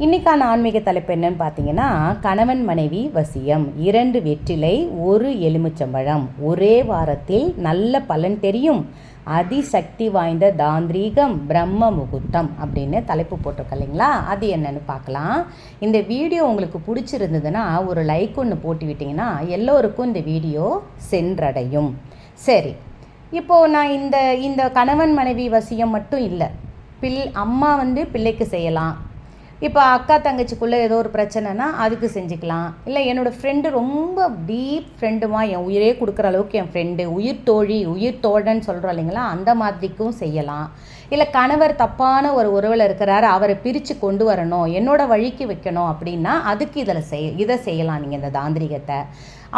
இன்றைக்கான ஆன்மீக தலைப்பு என்னன்னு பார்த்தீங்கன்னா கணவன் மனைவி வசியம். இரண்டு வெற்றிலை ஒரு எலுமிச்சம்பழம். ஒரே வாரத்தில் நல்ல பலன் தெரியும். அதிசக்தி வாய்ந்த தாந்திரீகம் பிரம்ம முகூர்த்தம் அப்படின்னு தலைப்பு போட்டிருக்க இல்லைங்களா? அது என்னன்னு பார்க்கலாம். இந்த வீடியோ உங்களுக்கு பிடிச்சிருந்ததுன்னா ஒரு லைக் ஒன்று போட்டு விட்டிங்கன்னா எல்லோருக்கும் இந்த வீடியோ சென்றடையும். சரி இப்போது நான் இந்த இந்த கணவன் மனைவி வசியம் மட்டும் இல்லை பில் அம்மா வந்து பிள்ளைக்கு செய்யலாம். இப்போ அக்கா தங்கச்சிக்குள்ளே ஏதோ ஒரு பிரச்சனைனா அதுக்கு செஞ்சுக்கலாம். இல்லை என்னோடய ஃப்ரெண்டு ரொம்ப டீப் ஃப்ரெண்டுமா என் உயிரே கொடுக்குற அளவுக்கு என் ஃப்ரெண்டு உயிர் தோழி உயிர் தோழன் சொல்கிறோம் இல்லைங்களா? அந்த மாதிரிக்கும் செய்யலாம். இல்லை கணவர் தப்பான ஒரு உறவில் இருக்கிறாரு அவரை பிரித்து கொண்டு வரணும் என்னோட வழிக்கு வைக்கணும் அப்படின்னா அதுக்கு இதில் செய் இதை செய்யலாம் நீங்கள் இந்த தாந்திரிகத்தை.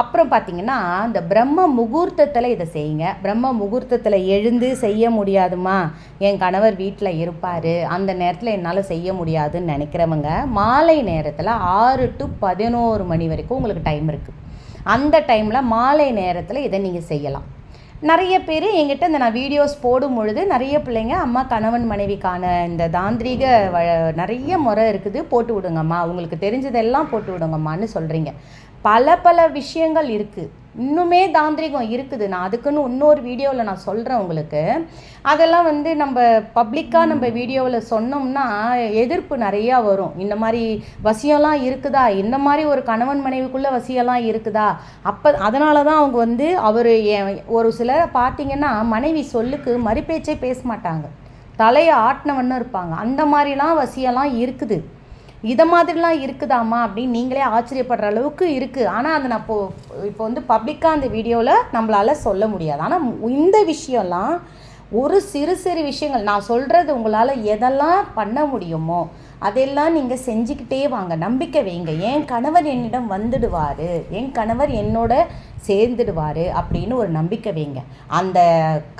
அப்புறம் பார்த்தீங்கன்னா இந்த பிரம்ம முகூர்த்தத்தில் இதை செய்யுங்க. பிரம்ம முகூர்த்தத்தில் எழுந்து செய்ய முடியாதுமா? என் கணவர் வீட்டில் இருப்பார். அந்த நேரத்தில் என்னால் செய்ய முடியாதுன்னு நினைக்கிறவங்க மாலை நேரத்தில் ஆறு டு பதினோரு மணி வரைக்கும் உங்களுக்கு டைம் இருக்குது அந்த டைமில் மாலை நேரத்தில் இதை நீங்கள் செய்யலாம். நிறைய பேர் எங்கிட்ட இந்த நான் வீடியோஸ் போடும் பொழுது நிறைய பிள்ளைங்க அம்மா கணவன் மனைவிக்கான இந்த தாந்திரீக வ நிறைய முறை இருக்குது போட்டு விடுங்கம்மா. உங்களுக்கு தெரிஞ்சதெல்லாம் போட்டு விடுங்கம்மான்னு சொல்கிறீங்க பல பல விஷயங்கள் இருக்குது இன்னுமே தாந்திரிகம் இருக்குது. நான் அதுக்குன்னு இன்னொரு வீடியோவில் நான் சொல்கிறேன் உங்களுக்கு. அதெல்லாம் வந்து நம்ம பப்ளிக்காக நம்ம வீடியோவில் சொன்னோம்னா எதிர்ப்பு நிறையா வரும். இந்த மாதிரி வசியம்லாம் இருக்குதா? இந்த மாதிரி ஒரு கணவன் மனைவிக்குள்ளே வசியம்லாம் இருக்குதா? அப்போ அதனால தான் அவங்க வந்து அவர் ஒரு சிலரை பார்த்தீங்கன்னா மனைவி சொல்லுக்கு மறுபேச்சே பேச மாட்டாங்க. தலையை ஆட்டினவன்னு இருப்பாங்க. அந்த மாதிரிலாம் வசியம்லாம் இருக்குது. இதை மாதிரிலாம் இருக்குதாம்மா அப்படின்னு நீங்களே ஆச்சரியப்படுற அளவுக்கு இருக்குது ஆனால் அதை நான் இப்போ இப்போ வந்து பப்ளிக்காக அந்த வீடியோவில் நம்மளால் சொல்ல முடியாது. ஆனால் இந்த விஷயம்லாம் ஒரு சிறு சிறு விஷயங்கள் நான் சொல்கிறது உங்களால் எதெல்லாம் பண்ண முடியுமோ அதெல்லாம் நீங்கள் செஞ்சுக்கிட்டே வாங்க. நம்பிக்கை வைங்க. என் கணவர் என்னிடம் வந்துடுவார். என் கணவர் என்னோட சேர்ந்துடுவார் அப்படின்னு ஒரு நம்பிக்கை வைங்க. அந்த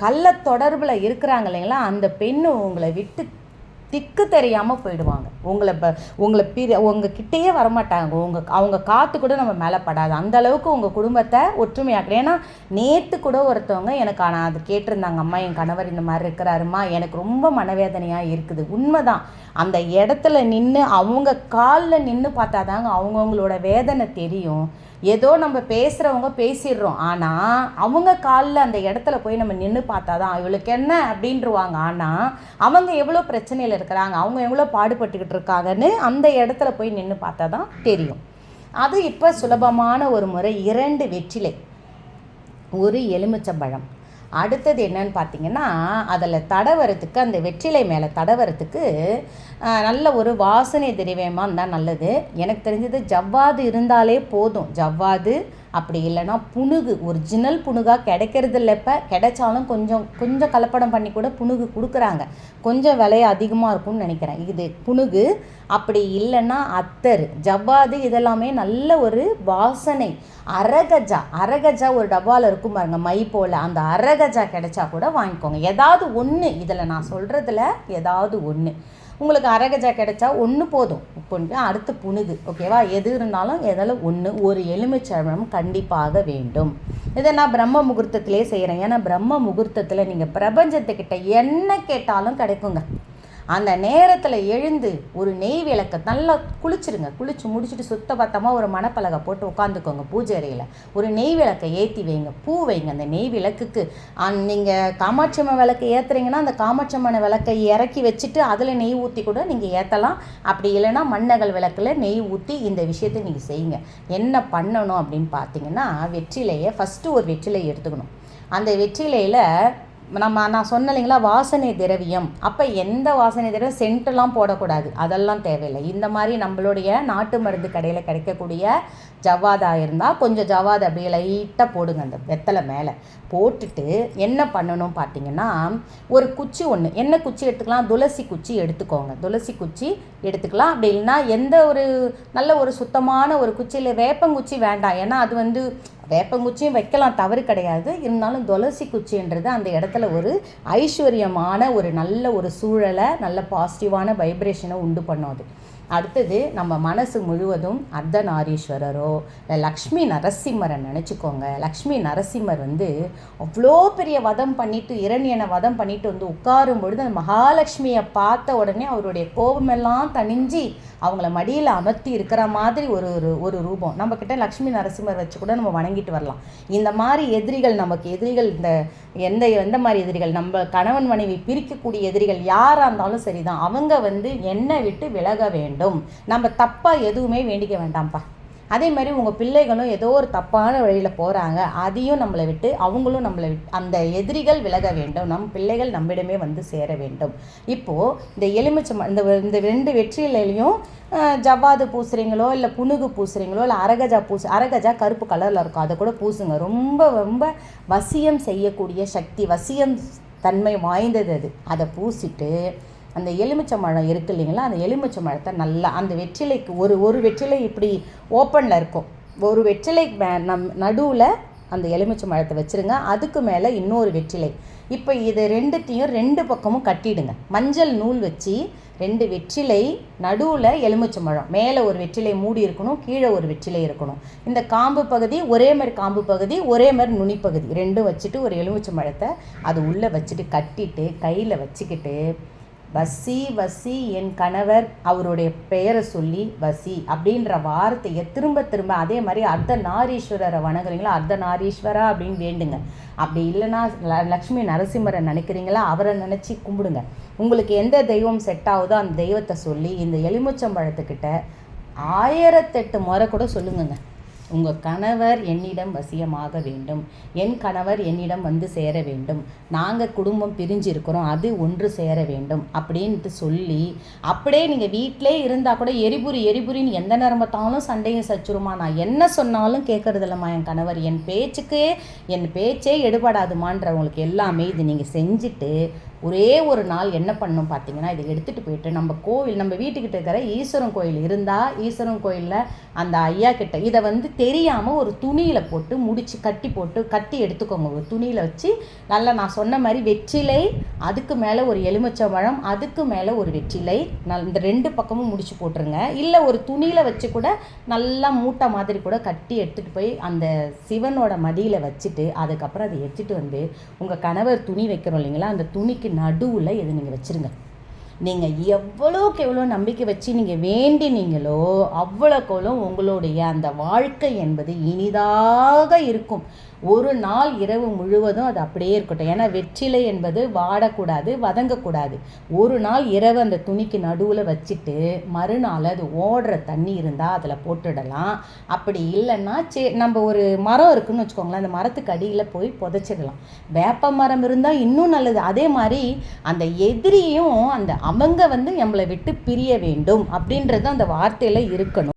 கள்ள தொடர்பில் இருக்கிறாங்க இல்லைங்களா அந்த பெண்ணு உங்களை விட்டு திக்கு தெரியாமல் போயிடுவாங்க. உங்களை ப உங்களை பிரி உங்கள் கிட்டேயே வரமாட்டாங்க. உங்கள் அவங்க காற்று கூட நம்ம மேலே படாது. அந்த அளவுக்கு உங்கள் குடும்பத்தை ஒற்றுமையாக்குறேன் ஏன்னா நேற்று கூட ஒருத்தவங்க எனக்கு ஆனால் அது கேட்டிருந்தாங்க. அம்மா என் கணவர் இந்த மாதிரி இருக்கிறாருமா எனக்கு ரொம்ப மனவேதனையாக இருக்குது. உண்மைதான். அந்த இடத்துல நின்று அவங்க காலில் நின்று பார்த்தாதாங்க அவங்கவுங்களோட வேதனை தெரியும். ஏதோ நம்ம பேசுகிறவங்க பேசிடுறோம். ஆனால் அவங்க காலில் அந்த இடத்துல போய் நம்ம நின்று பார்த்தா தான் இவளுக்கு என்ன அப்படின்றவாங்க. ஆனால் அவங்க எவ்வளோ பிரச்சனையில் இருக்கிறாங்க அவங்க எவ்வளோ பாடுபட்டுக்கிட்டு இருக்காங்கன்னு அந்த இடத்துல போய் நின்று பார்த்தா தான் தெரியும். அது இப்போ சுலபமான ஒரு முறை இரண்டு வெற்றிலை ஒரு எலுமிச்சம்பழம். அடுத்தது என்னன்னு பார்த்தீங்கன்னா அதில் தடவரத்துக்கு அந்த வெற்றிலை மேலே தடவரத்துக்கு நல்ல ஒரு வாசனை திரவியமாக இருந்தால் நல்லது. எனக்கு தெரிஞ்சது ஜவ்வாது இருந்தாலே போதும். ஜவ்வாது அப்படி இல்லைன்னா புணுகு ஒரிஜினல் புணுகாக கிடைக்கிறது இல்லை இப்போ. கிடைச்சாலும் கொஞ்சம் கொஞ்சம் கலப்படம் பண்ணி கூட புணுகு கொடுக்குறாங்க. கொஞ்சம் விலை அதிகமாக இருக்கும்னு நினைக்கிறேன். இது புணுகு அப்படி இல்லைன்னா அத்தர் ஜவ்வாது இதெல்லாமே நல்ல ஒரு வாசனை. அரகஜா அரகஜா ஒரு டப்பாவில் இருக்கும் பாருங்க மை போல். அந்த அரகஜா கிடைச்சா கூட வாங்கிக்கோங்க. ஏதாவது ஒன்று இதில் நான் சொல்கிறதுல ஏதாவது ஒன்று உங்களுக்கு அரகஜா கிடைச்சா ஒன்று போதும். இப்போ அடுத்து புணுகு ஓகேவா எது இருந்தாலும் எதில் ஒன்று ஒரு எலுமிச்சழம் கண்டிப்பாக வேண்டும். இதை நான் பிரம்ம முகூர்த்தத்திலே செய்கிறேன் ஏன்னா பிரம்ம முகூர்த்தத்தில் நீங்கள் பிரபஞ்சத்துக்கிட்ட என்ன கேட்டாலும் கிடைக்குங்க. அந்த நேரத்தில் எழுந்து ஒரு நெய் விளக்கை நல்லா குளிச்சிருங்க. குளிச்சு முடிச்சுட்டு சுத்த பத்தமாக ஒரு மணப்பலகை போட்டு உட்காந்துக்கோங்க பூஜை அறையில். ஒரு நெய் விளக்கை ஏற்றி வைங்க. பூ வைங்க. அந்த நெய் விளக்குக்கு அந் நீங்கள் காமாட்சியம்மன் விளக்கு ஏற்றுறீங்கன்னா அந்த காமாட்சியம்மன் விளக்கை இறக்கி வச்சுட்டு அதில் நெய் ஊற்றி கூட நீங்கள் ஏற்றலாம் அப்படி இல்லைன்னா மண்ணகல் விளக்கில் நெய் ஊற்றி இந்த விஷயத்தை நீங்கள் செய்யுங்க. என்ன பண்ணணும் அப்படின்னு பார்த்தீங்கன்னா வெற்றிலையை ஃபஸ்ட்டு ஒரு வெற்றிலை எடுத்துக்கணும். அந்த வெற்றிலையில் நம்ம நான் சொன்ன இல்லைங்களா வாசனை திரவியம். அப்போ எந்த வாசனை திரவியம்? சென்ட்டெல்லாம் போடக்கூடாது. அதெல்லாம் தேவையில்லை. இந்த மாதிரி நம்மளுடைய நாட்டு மருந்து கடையில் கிடைக்கக்கூடிய ஜவ்வாதா இருந்தால் கொஞ்சம் ஜவ்வாது அப்படியே லைட்டாக போடுங்க அந்த வெத்தலை மேலே. போட்டுட்டு என்ன பண்ணணும் பார்த்தீங்கன்னா ஒரு குச்சி ஒன்று என்ன குச்சி எடுத்துக்கலாம்? துளசி குச்சி எடுத்துக்கோங்க. துளசி குச்சி எடுத்துக்கலாம். அப்படி இல்லைன்னா எந்த ஒரு நல்ல ஒரு சுத்தமான ஒரு குச்சியில் வேப்பங்குச்சி வேண்டாம். ஏன்னா அது வந்து வேப்பங்குச்சியும் வைக்கலாம் தவறு கிடையாது. இருந்தாலும் துளசி குச்சின்றது அந்த இடத்துல ஒரு ஐஸ்வர்யமான ஒரு நல்ல ஒரு சூழலை நல்ல பாசிட்டிவான வைப்ரேஷனை உண்டு பண்ணும் அது. அடுத்தது நம்ம மனசு முழுவதும் அர்த்தநாரீஸ்வரரோ இல்லை லக்ஷ்மி நரசிம்மரை நினச்சிக்கோங்க. லக்ஷ்மி நரசிம்மர் வந்து அவ்வளோ பெரிய வதம் பண்ணிட்டு இரணியனை வதம் பண்ணிட்டு வந்து உட்காரும் பொழுது அந்த மகாலட்சுமியை பார்த்த உடனே அவருடைய கோபமெல்லாம் தணிஞ்சு அவங்கள மடியில் அமர்த்தி இருக்கிற மாதிரி ஒரு ஒரு ஒரு ரூபம். நம்மக்கிட்ட லக்ஷ்மி நரசிம்மர் வச்சு கூட நம்ம வணங்கிட்டு வரலாம். இந்த மாதிரி எதிரிகள் நமக்கு எதிரிகள் இந்த எந்த எந்த மாதிரி எதிரிகள் நம்ம கணவன் மனைவி பிரிக்கக்கூடிய எதிரிகள் யாராக இருந்தாலும் சரிதான். அவங்க வந்து என்னை விட்டு விலக வேண்டும். வேண்டும். நம்ம தப்பாக எதுவுமே வேண்டிக்க வேண்டாம்ப்பா. அதே மாதிரி உங்கள் பிள்ளைகளும் ஏதோ ஒரு தப்பான வழியில் போகிறாங்க அதையும் நம்மளை விட்டு அவங்களும் நம்மளை விட்டு அந்த எதிரிகள் விலக வேண்டும். நம் பிள்ளைகள் நம்மிடமே வந்து சேர வேண்டும். இப்போது இந்த எலுமிச்சம் இந்த இந்த ரெண்டு வெற்றிலையும் ஜவ்வாது பூசுறீங்களோ இல்லை புனுகு பூசுறீங்களோ இல்லை அரகஜா பூசு அரகஜா கருப்பு கலரில் இருக்கும் அதை கூட பூசுங்க. ரொம்ப ரொம்ப வசியம் செய்யக்கூடிய சக்தி வசியம் தன்மை வாய்ந்தது அது. அதை பூசிட்டு அந்த எலுமிச்சை மழம் இருக்கு இல்லைங்களா? அந்த எலுமிச்சை மழத்தை நல்லா அந்த வெற்றிலைக்கு ஒரு ஒரு வெற்றிலை இப்படி ஓப்பனில் இருக்கும். ஒரு வெற்றிலை மே- நம் நடுவில் அந்த எலுமிச்சை மழத்தை வச்சுருங்க. அதுக்கு மேலே இன்னொரு வெற்றிலை. இப்போ இது ரெண்டுத்தையும் ரெண்டு பக்கமும் கட்டிடுங்க. மஞ்சள் நூல் வச்சு ரெண்டு வெற்றிலை நடுவில் எலுமிச்சை மழம் மேலே ஒரு வெற்றிலை மூடி இருக்கணும் கீழே ஒரு வெற்றிலை இருக்கணும். இந்த காம்பு பகுதி ஒரே மாதிரி காம்பு பகுதி ஒரே மாதிரி நுனி பகுதி. ரெண்டும் வச்சுட்டு ஒரு எலுமிச்சை மழத்தை அது உள்ளே வச்சுட்டு கட்டிட்டு கையில் வச்சுக்கிட்டு வசி வசி என் கணவர் அவருடைய பெயரை சொல்லி வசி அப்படின்ற வார்த்தையை திரும்ப திரும்ப அதே மாதிரி அர்த்த நாரீஸ்வரரை வணங்குறீங்களா? அர்த்த நாரீஸ்வரா அப்படின்னு வேண்டுங்க. அப்படி இல்லைன்னா லக்ஷ்மி நரசிம்மரை நினைக்கிறீங்களா? அவரை நினச்சி கும்பிடுங்க. உங்களுக்கு எந்த தெய்வம் செட் ஆகுதோ அந்த தெய்வத்தை சொல்லி இந்த எலுமிச்சம்பழத்துக்கிட்ட ஆயிரத்தெட்டு முறை கூட சொல்லுங்கங்க. உங்கள் கணவர் என்னிடம் வசியமாக வேண்டும். என் கணவர் என்னிடம் வந்து சேர வேண்டும். நாங்கள் குடும்பம் பிரிஞ்சிருக்கிறோம் அது ஒன்று சேர வேண்டும் அப்படின்ட்டு சொல்லி அப்படியே நீங்கள் வீட்டிலே இருந்தால் கூட எரிபுரி எரிபுரின்னு எந்த நேரம் பார்த்தாலும் சண்டையும் சச்சுருமா? நான் என்ன சொன்னாலும் கேட்கறதில்லம்மா என் கணவர். என் பேச்சுக்கே என் பேச்சே எடுபடாதுமான்றவங்களுக்கு எல்லாமே இது நீங்கள் செஞ்சுட்டு ஒரே ஒரு நாள் என்ன பண்ணணும் பார்த்தீங்கன்னா இதை எடுத்துகிட்டு போயிட்டு நம்ம கோவில் நம்ம வீட்டுக்கிட்ட இருக்கிற ஈஸ்வரன் கோயில் இருந்தால் ஈஸ்வரன் கோயிலில் அந்த ஐயா கிட்ட இதை வந்து தெரியாமல் ஒரு துணியில் போட்டு முடிச்சு கட்டி போட்டு கட்டி எடுத்துக்கோங்க. ஒரு துணியில் வச்சு நல்லா நான் சொன்ன மாதிரி வெற்றிலை அதுக்கு மேலே ஒரு எலுமிச்சை பழம் அதுக்கு மேலே ஒரு வெற்றிலை நல் இந்த ரெண்டு பக்கமும் முடிச்சு போட்டுருங்க. இல்லை ஒரு துணியில் வச்சு கூட நல்லா மூட்டை மாதிரி கூட கட்டி எடுத்துகிட்டு போய் அந்த சிவனோட மடியில் வச்சுட்டு அதுக்கப்புறம் அதை எடுத்துகிட்டு வந்து உங்கள் கணவர் துணி வைக்கிறோம் இல்லைங்களா அந்த துணிக்கு நடுவில் இதை நீங்கள் வச்சுருங்க. நீங்கள் எவ்வளோக்கு எவ்வளோ நம்பிக்கை வச்சு நீங்கள் வேண்டினீங்களோ அவ்வளோக்கு அவ்வளோ உங்களுடைய அந்த வாழ்க்கை என்பது இனிதாக இருக்கும். ஒரு நாள் இரவு முழுவதும் அது அப்படியே இருக்கட்டும். ஏன்னா வெற்றிலை என்பது வாடக்கூடாது வதங்கக்கூடாது. ஒரு நாள் இரவு அந்த துணிக்கு நடுவில் வச்சுட்டு மறுநாள் அது ஓடுற தண்ணி இருந்தால் அதில் போட்டுடலாம். அப்படி இல்லைன்னா சே நம்ம ஒரு மரம் இருக்குன்னு வச்சுக்கோங்களேன் அந்த மரத்துக்கு அடியில் போய் புதைச்சிடலாம். வேப்ப மரம் இருந்தால் இன்னும் நல்லது. அதே மாதிரி அந்த எதிரியும் அந்த அவங்க வந்து நம்மளை விட்டு பிரிய வேண்டும் அப்படின்றது அந்த வார்த்தையில் இருக்கணும்.